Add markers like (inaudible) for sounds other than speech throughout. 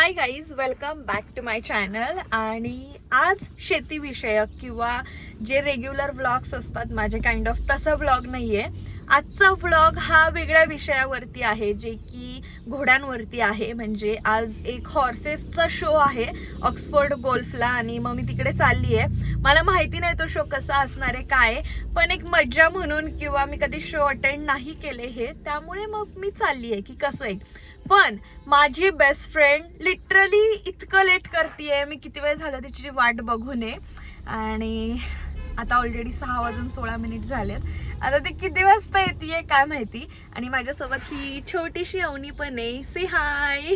Hi guys welcome back to my channel आणि आज शेतीविषयक किंवा जे रेग्युलर व्लॉग्स असतात माझे काइंड ऑफ तसा व्लॉग नाही आहे आजचा व्लॉग हा वेगळ्या विषयावरती आहे जे की घोड्यांवरती आहे. म्हणजे आज एक हॉर्सेसचा शो आहे ऑक्सफोर्ड गोल्फला आणि मग मी तिकडे चालली आहे मला माहिती नाही तो शो कसा असणार आहे काय पण एक मज्जा म्हणून किंवा मी कधी शो अटेंड नाही केले हे त्यामुळे मग मी चालली आहे की कसं आहे. पण माझी बेस्ट फ्रेंड लिटरली इतकं लेट करते मी किती वेळ झालं तिची वाट बघू नये. आणि आता ऑलरेडी सहा वाजून सोळा मिनिट झालेत. आता ती किती वाजता येते काय माहिती? आणि माझ्यासोबत ही छोटीशी अवनी पण आहे. सी हाय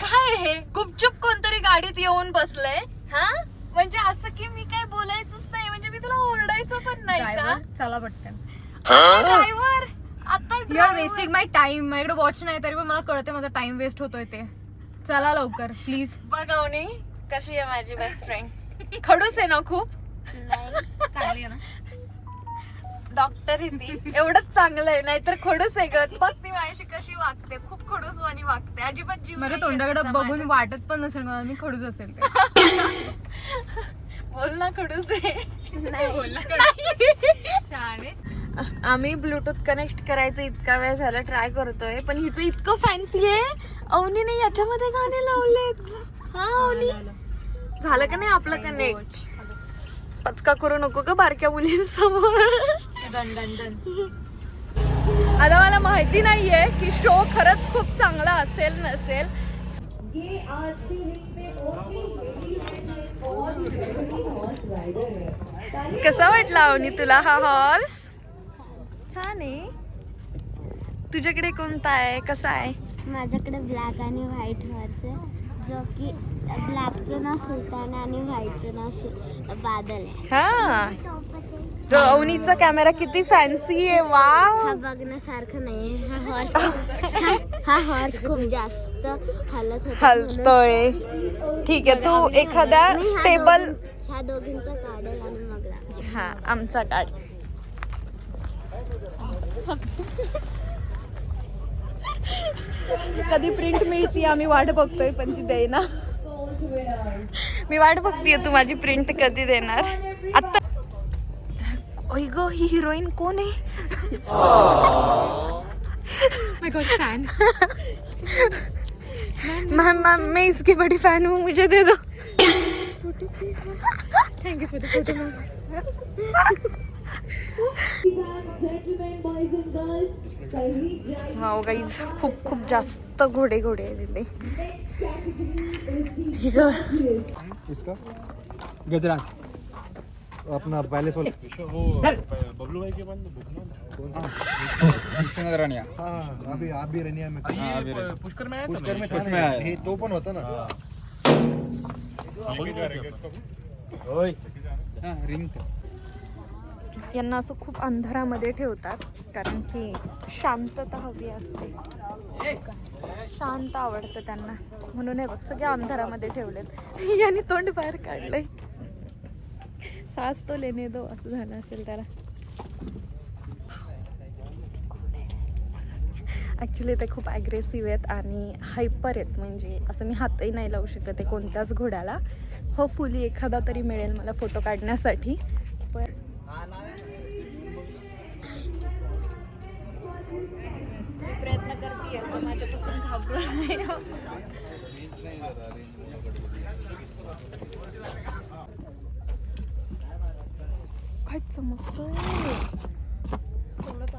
काय हे? गुपचूप कोणतरी गाडीत येऊन बसलंय? हा? म्हणजे असं की मी काय बोलायचंच नाही. म्हणजे मी तुला ओरडायचं पण नाही का? चला पटकन. ड्रायव्हर आता you are wasting my time माझ्याकडे वॉच नाही तरी पण मला कळते माझा टाइम वेस्ट होतोय ते. चला लवकर प्लीज बघावणी कशी आहे माझी बेस्ट फ्रेंड (laughs) खडूस आहे ना खूप? चांगली आहे ना? डॉक्टर ती. एवढंच चांगलं आहे नाहीतर खडूस आहे ग. बघ ती माझ्याशी कशी वागते. खूप खडूस वाणी वागते. अजिबात जीव माझ्या नाही येत तोंडाकडे बघून. वाटत पण नसेल मला मी खडूच असेल ते. (laughs) बोल ना खडूस आहे. शाळे आम्ही ब्लूटूथ कनेक्ट करायचं इतका वेळ झाला ट्राय करतोय पण हिचं इतकं फॅन्सी आहे. अवनीने याच्यामध्ये गाणे लावलेत. हा अवनी. झालं का नाही आपलं कनेक्ट पचका करू नको का बारक्या मुलींसमोर. आता मला माहिती नाहीये की शो खरंच खूप चांगला असेल नसेल. कसा वाटला अवनी तुला हा हॉर्स छान आहे. तुझ्याकडे कोणता आहे? कसा आहे? माझ्याकडे ब्लॅक आणि व्हाईट हॉर्स आहे. जो की ब्लॅकचं नाव सुलतान आणि व्हाईटचं नाव बादल आहे. हा. तो अवनीचा कॅमेरा किती फॅन्सी आहे. वा हा बघण्यासारखं नाही हा हॉर्स हा, हॉर्स खूप जास्त हलत हलतोय. ठीक आहे तू एखाद्या मी ह्या स्टेबल दोघीं- ह्या दोघींचा काढेल आणि मग. हा आमचा काढ. (laughs) कधी प्रिंट मिळती आम्ही वाट बघतोय पण ती देईना. मी वाट बघतीये तू माझी प्रिंट कधी देणार? आता ओय ग ही हिरोईन कोण आहे? My god fan ma'am ma'am मैं इसकी बड़ी फैन हूँ मुझे दे दो. Thank you for the photo wow guys खूप खूप जास्त घोडे घोडे आहेत तिथे हे इसका? गजराज. अपना पैलेस वाला. बबलू भाई के पास विश्वनाथ रानिया हाँ अभी आप भी रनिया में हाँ, अभी रनिया। पुष्कर में। आया पुष्कर में में। हे तो पण होता ना। ओय हाँ रिंग था यांना असं खूप अंधारामध्ये ठेवतात कारण की शांतता हवी असते. शांत आवडतं त्यांना. म्हणून हे बघ सगळ्या अंधारामध्ये ठेवलेत. यांनी तोंड बाहेर काढलंय. सास तो लेने दो असं झालं असेल त्याला. ॲक्च्युली ते खूप ॲग्रेसिव्ह आहेत आणि हायपर आहेत. म्हणजे असं मी हातही नाही लावू शकत ते कोणत्याच घोड्याला. होपफुली एखादा तरी मिळेल मला फोटो काढण्यासाठी. पण करते तो माझ्यापासून घाबरू नाही काय चमकतोय?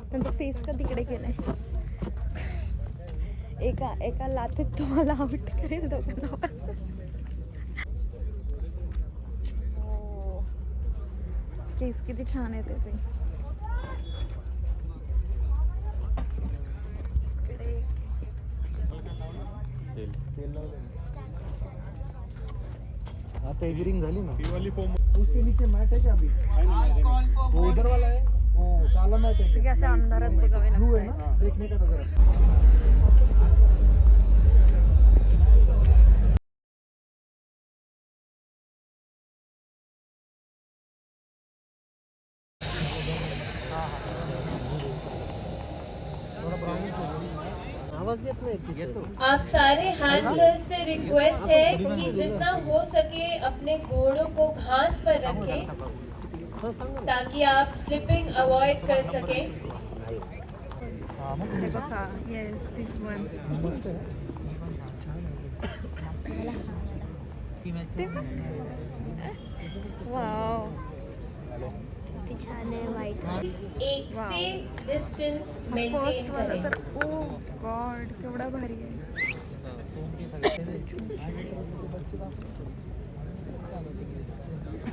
त्यांचा फेस का तिकडे गेलाय. एका एका लाथेत तुम्हाला आउट करेल दोघांना हो. केस किती छान आहे त्याचे. तो झाली ना. ही वाली फॉर्म उसके नीचे मैट है क्या अभी? वो उधर वाला है? वो काला मैट है. सगळे अशा अंधारात बघावे ब्लू है ना? देखने का तो जरा. थोड़ा आप सारे हैंडलर्स से रिक्वेस्ट है कि जितना हो सके अपने घोड़ों को घास पर रखें हा. ताकि आप स्लिपिंग अवॉइड कर सकें। हा, आहे. छान आहे. छान व्हाईट एक. सेफ डिस्टेंस मेंटेन फर्स्ट वाला करें तर ओ गॉड केवढा भारी आहे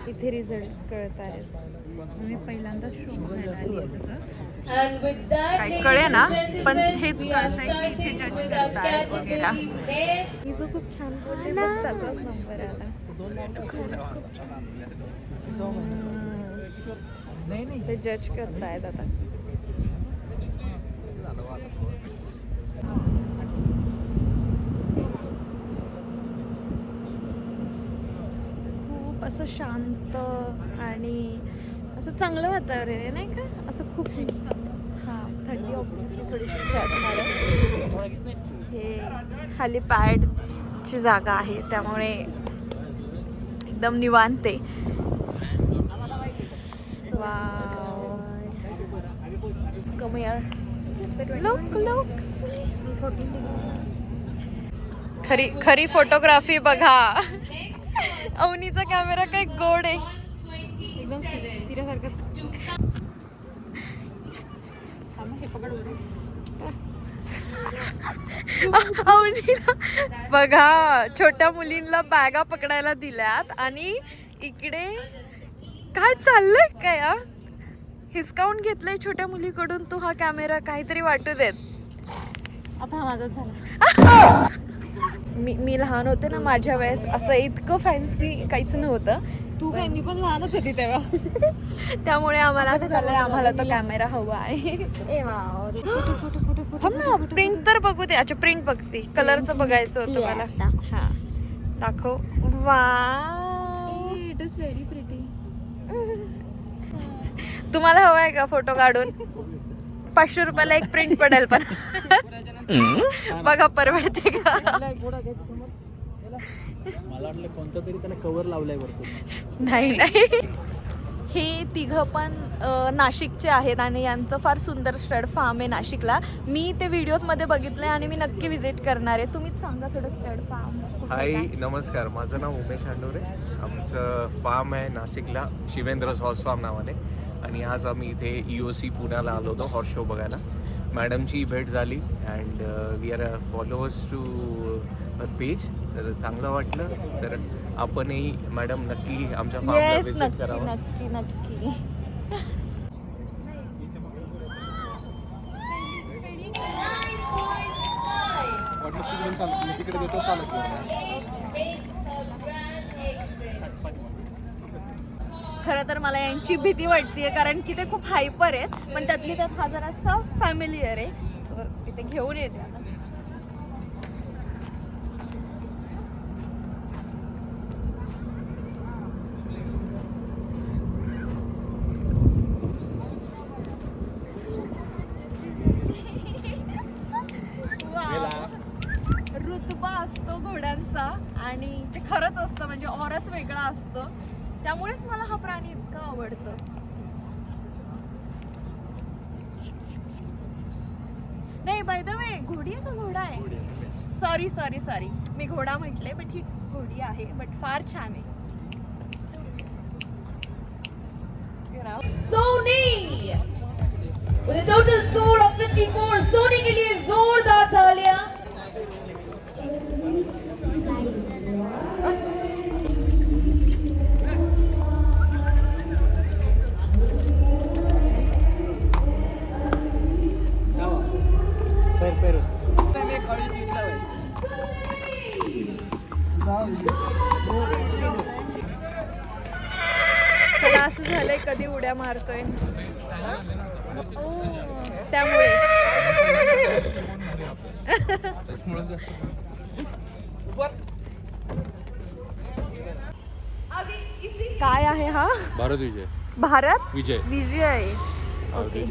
इथे रिझल्ट कळत आहेत मी पहिल्यांदा शो काय कळे ना, पण हेच we are कळतंय की इथे starting judge with our करतायत वगैरे. ही जो खूप छान बोलते बघ त्याचाच नंबर आला नाही नाही ते जज करतायत आता. खूप असं शांत आणि असं चांगलं वातावरण आहे नाही का? असं खूप हा थंडी ऑब्विसली थोडीशी असणार आहे. हे खाली पॅडची जागा आहे त्यामुळे एकदम निवांत आहे. Wow. Let's come here. Look, look. खरी खरी फोटोग्राफी बघा अवनीचा कॅमेरा काय गोड आहे एकदम तिच्यासारखं अवनीला बघा छोट्या मुलींना बॅगा पकडायला दिल्यात आणि इकडे काय चाललंय? काय हा? हिसकावून घेतलंय छोट्या मुलीकडून तू हा कॅमेरा काहीतरी वाटू देत. आता हा माझाच झाला. मी मी लहान होते ना माझ्या वेळेस असं इतकं फॅन्सी काहीच नव्हतं. तू काय मी पण लहानच होती तेव्हा. त्यामुळे आम्हाला असं झालंय आम्हाला तो कॅमेरा हवा आहे. प्रिंट (gasps) तर बघू दे. अच्छा प्रिंट बघते. कलरचं बघायचं होतं मला. हा. दाखव. वा इट इज व्हेरी तुम्हाला हवाय का फोटो काढून? पाचशे रुपयाला एक प्रिंट पडेल पण. बघा परवडते का? मला वाटलं कोणतं तरी त्याला कव्हर लावलंय वरतून नाही नाही. हे तिघं पण नाशिकचे आहेत आणि यांचं फार सुंदर स्टड फार्म आहे नाशिकला. मी ते व्हिडिओजमध्ये बघितलंय आणि मी नक्की विजिट करणार आहे. तुम्हीच सांगा थोडं स्टड फार्म हाय नमस्कार. माझं नाव उमेश हांडोरे. आमचं फार्म आहे नाशिकला शिवेंद्रस हॉर्स फार्म नावाने. आणि आज आम्ही इथे ई ओ सी पुण्याला आलो होतो हॉर्स शो बघायला. मॅडमची भेट झाली and we are followers to page तर चांगलं वाटलं. तर आपणही मॅडम नक्की आमच्या फार्मला व्हिजिट नक्की करावं. नक्की नक्की. तिकडे देतो चालत खरं तर मला यांची भीती वाटतेय कारण की ते खूप हायपर आहेत पण त्यातली त्यात हा जरासा फॅमिलियर आहे सो तिथे घेऊन येते आता. रुतबा असतो घोड्यांचा आणि ते खरंच असतं म्हणजे ऑरच वेगळा असतो. त्यामुळेच मला हा प्राणी इतका आवडतो. नाही बाय द वे घोडी आहे का घोडा आहे? सॉरी सॉरी सॉरी मी घोडा म्हटले बट ही घोडी आहे बट फार छान आहे. Soni with a total score of 54 Soni के त्याला असं झालंय कधी उड्या मारतोय. त्यामुळे. काय आहे हा? भारत विजय. भारत? विजय. विजय. ओके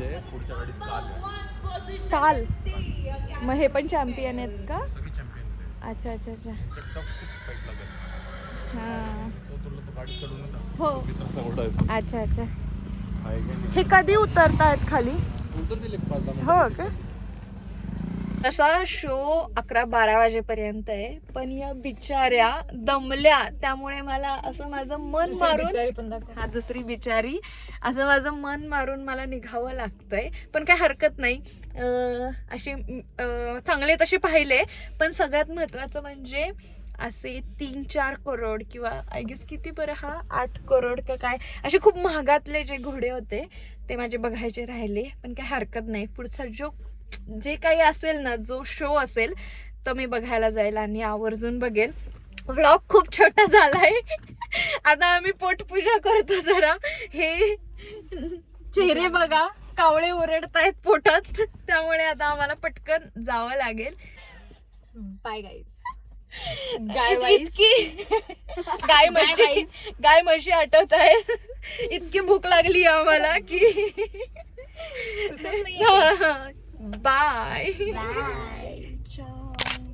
चाल मग हे पण चॅम्पियन आहेत का? अच्छा अच्छा अच्छा. हां. हो. अच्छा अच्छा? हे कधी उतरतायत खाली? हो का? तसा शो अकरा बारा वाजेपर्यंत आहे. पण या बिचाऱ्या दमल्या. त्यामुळे मला असं माझं मन मारून. हा दुसरी बिचारी. असं माझं मन मारून मला निघावं लागतंय. पण काय हरकत नाही. अं, असे अं, चांगले तसे पाहिले. पण सगळ्यात महत्वाचं म्हणजे असे तीन चार करोड किंवा आय गेस किती बरं हा? आठ करोड का काय? असे खूप महागातले जे घोडे होते ते माझे बघायचे राहिले. पण काय हरकत नाही. पुढचा जो जे काही असेल ना जो शो असेल तो मी बघायला जाईल आणि आवर्जून बघेल. व्लॉग खूप छोटा झालाय. आता आम्ही पोटपूजा करतो जरा. हे चेहरे बघा. कावळे ओरडतायत पोटात. त्यामुळे आता आम्हाला पटकन जावं लागेल. बाय गाईज गाय इतकी गाय म्हशी गाय म्हशी आठवत आहेत इतकी भूक लागली आम्हाला की बाय बाय